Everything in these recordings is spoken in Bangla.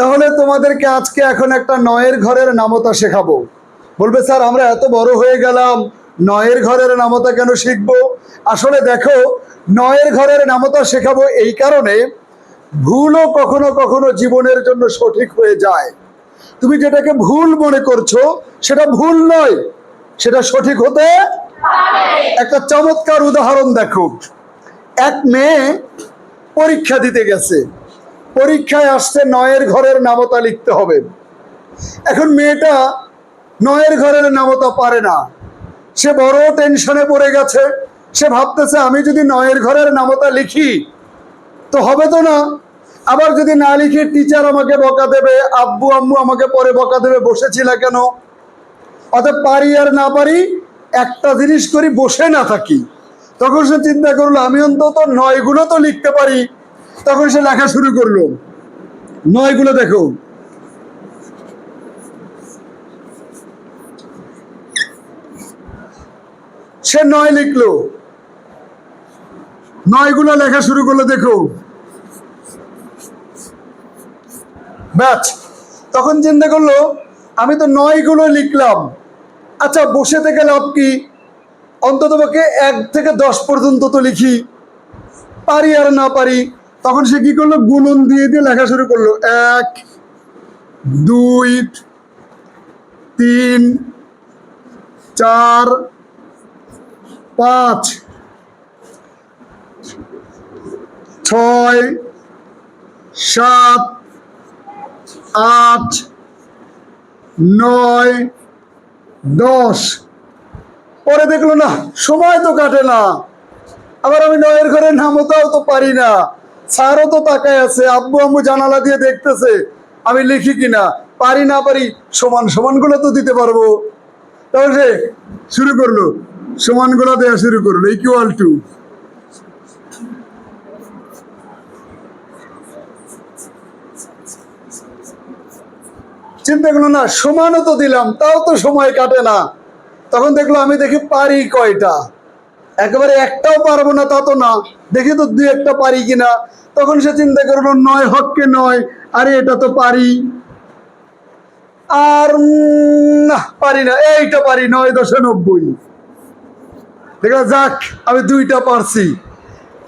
তাহলে তোমাদেরকে আজকে এখন একটা নয়ের ঘরের নামতা শেখাবো। বলবে, স্যার, আমরা এত বড় হয়ে গেলাম, নয়ের ঘরের নামতা কেন শিখব? আসলে দেখো, নয়ের ঘরের নামতা শেখাবো এই কারণে ভুলও কখনো কখনো জীবনের জন্য সঠিক হয়ে যায়। তুমি যেটাকে ভুল মনে করছ, সেটা ভুল নয়, সেটা সঠিক হতে একটা চমৎকার উদাহরণ দেখো। এক মেয়ে পরীক্ষা দিতে গেছে। পরীক্ষায় আসছে নয়ের ঘরের নামতা লিখতে হবে। এখন মেয়েটা নয়ের ঘরের নামতা পারে না। সে বড় টেনশনে পড়ে গেছে। সে ভাবতেছে, আমি যদি নয়ের ঘরের নামতা লিখি, তো হবে তো না? আবার যদি না লিখে টিচার আমাকে বকা দেবে, আব্বু, আম্মু আমাকে পরে বকা দেবে, বসেছিল কেন? অতএব পারি আর না পারি, একটা জিনিস করি, বসে না থাকি। তখন সে চিন্তা করল, আমি অন্তত নয়গুলো তো লিখতে পারি। তখন সে লেখা শুরু করল। নয়গুলো দেখো। সে নয় লিখলো। নয়গুলো লেখা শুরু করল, দেখো। ব্যাচ, তখন চিন্তা করল, আমি তো নয়গুলো লিখলাম। আচ্ছা বসে থেকে লাভ কি? অন্তত পক্ষে এক থেকে দশ পর্যন্ত তো লিখি। পারি আর না পারি তখন সে কি করল? গুণন দিয়ে দিয়ে লেখা শুরু করল। এক, দুই, তিন, চার, পাঁচ, ছয়, সাত, আট, নয়, দশ। পরে দেখল, না, সময় তো কাটে না। আবার আমি নয়ের ঘরের নামতাও তো পারি না। স্যারও তো তাকায় আছে, আব্বু আম্মু জানালা দিয়ে দেখতেছে, আমি লিখি কিনা? পারি না পারি, সমান সমানগুলো তো দিতে পারব। তাহলে সে শুরু করল, সমানগুলো দেওয়া শুরু করল ইকুয়াল টু চিন্তা করল না, সমানও তো দিলাম, তাও তো সময় কাটে না। তখন দেখল আমি দেখি পারি কয়টা। একেবারে একটাও পারব না, তা তো না। দেখি তো দুই একটা পারি কিনা। তখন সে চিন্তা করল, নয় হককে নয়, আরে এটা তো পারি। আর না, পারি না, এইটা পারি, নয় দশে নব্বই। দেখল যাক, আমি দুইটা পারছি।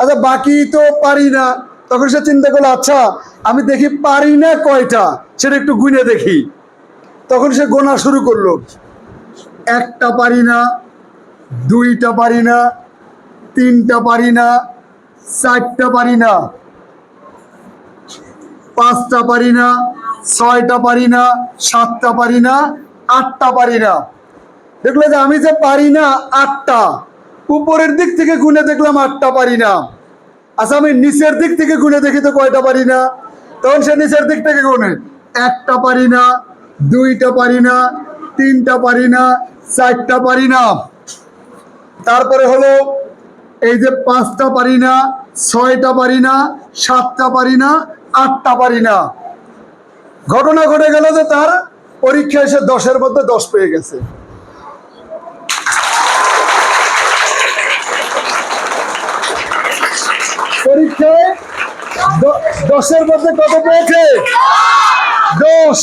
আচ্ছা বাকি তো পারি না। তখন সে চিন্তা করল আচ্ছা আমি দেখি পারি না কয়টা, সেটা একটু গুনে দেখি। তখন সে গোনা শুরু করল, একটা পারি না, দুইটা পারি না, তিনটা পারি না চারটা পারি না। পাঁচটা পারি না, ছয়টা পারি না, সাতটা পারি না, আটটা পারি না। দেখল যে আমি যে পারি না আটটা, উপরের দিক থেকে গুনে দেখলাম আটটা পারি না। আচ্ছা আমি নিচের দিক থেকে গুনে দেখি তো কয়টা পারি না? তখন সে নিচের দিক থেকে গুনে। একটা পারি না, দুইটা পারি না, তিনটা পারি না, চারটা পারি না। তারপরে হলো এই যে পাঁচটা পারি না, ছয়টা পারি না, সাতটা পারি না, আটটা পারি না। ঘটনা ঘটে গেল যে তার পরীক্ষা এসে দশের মধ্যে দশ পেয়ে গেছে। পরীক্ষায় দশের মধ্যে কত পেয়েছে? দশ।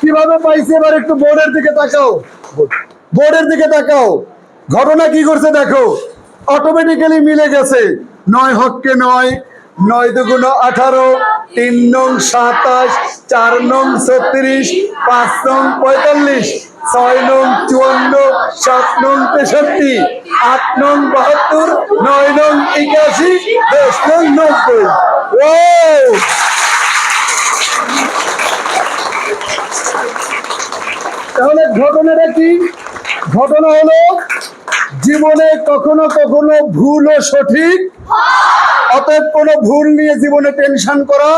কীভাবে পাইছে? এবার একটু বোর্ডের দিকে তাকাও। বোর্ডের দিকে তাকাও। ঘটনা কি করছে দেখো। অটোমেটিক্যালি মিলে গেছে। নয় হককে নয় নয় দুগুণ আঠারো, তিন নং সাতাশ, চার নং ছত্রিশ, পাঁচ নং পঁয়তাল্লিশ, ছয় নং চুয়ান্ন, সাত নং তেষট্টি, আট নং বাহাত্তর, নয় নং একাশি, দশ নং নব্বই। ও তাহলে ঘটনাটা কি? ঘটনা হলো জীবনে কখনো কখনো ভুল ও সঠিক। অতএব কোনো ভুল নিয়ে জীবনে টেনশন করা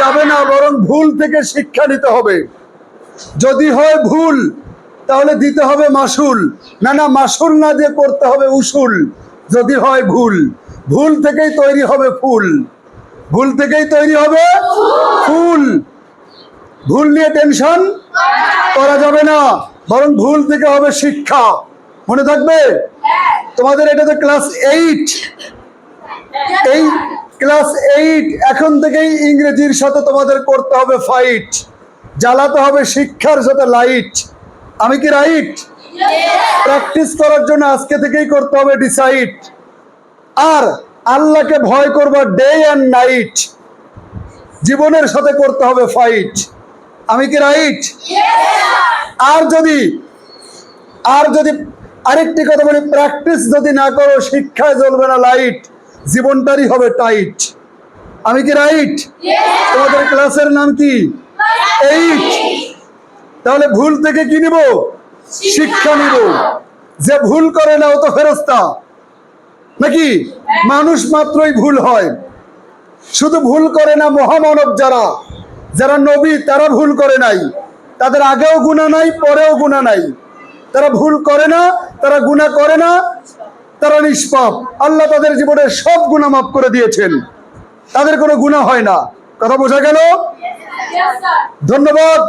যাবে না, বরং ভুল থেকে শিক্ষা নিতে হবে। যদি হয় ভুল, তাহলে দিতে হবে মাসুল। না না, মাসুল না দিয়ে করতে হবে উসুল। যদি হয় ভুল ভুল থেকেই তৈরি হবে ফুল। ভুল থেকেই তৈরি হবে ফুল। ভুল নিয়ে টেনশন করা যাবে না, বরং ভুল থেকে হবে শিক্ষা। মনে থাকবে? তোমাদের এটা তো ক্লাস এইট এই ক্লাস এইট এখন থেকেই ইংরেজির সাথে তোমাদের করতে হবে ফাইট জ্বালাতে হবে শিক্ষার সাথে লাইট আমি কি রাইট প্র্যাকটিস করার জন্য আজকে থেকেই করতে হবে ডিসাইড আর আল্লাহকে ভয় করবা ডে অ্যান্ড নাইট জীবনের সাথে করতে হবে ফাইট আমি কি রাইট আর যদি আর যদি আরেকটি কথা বলি প্র্যাকটিস যদি না করো শিক্ষায় জ্বলবে না লাইট জীবনটারই হবে টাইট আমি কি রাইট তোমাদের ক্লাসের নাম কি? এইট তাহলে ভুল থেকে কি নিব? শিক্ষা নিব। যে ভুল করে না ও তো ফেরস্তা। নাকি? মানুষ মাত্রই ভুল হয়। শুধু ভুল করে না মহামানব যারা যারা নবী তারা ভুল করে নাই। তাদের আগেও গুণা নাই পরেও গুণা নাই। তারা ভুল করে না, তারা গুণা করে না, তারা নিষ্পাপ। আল্লাহ তাদের জীবনে সব গুণা মাফ করে দিয়েছেন। তাদের কোনো গুণা হয় না। কথা বোঝা গেল? ধন্যবাদ।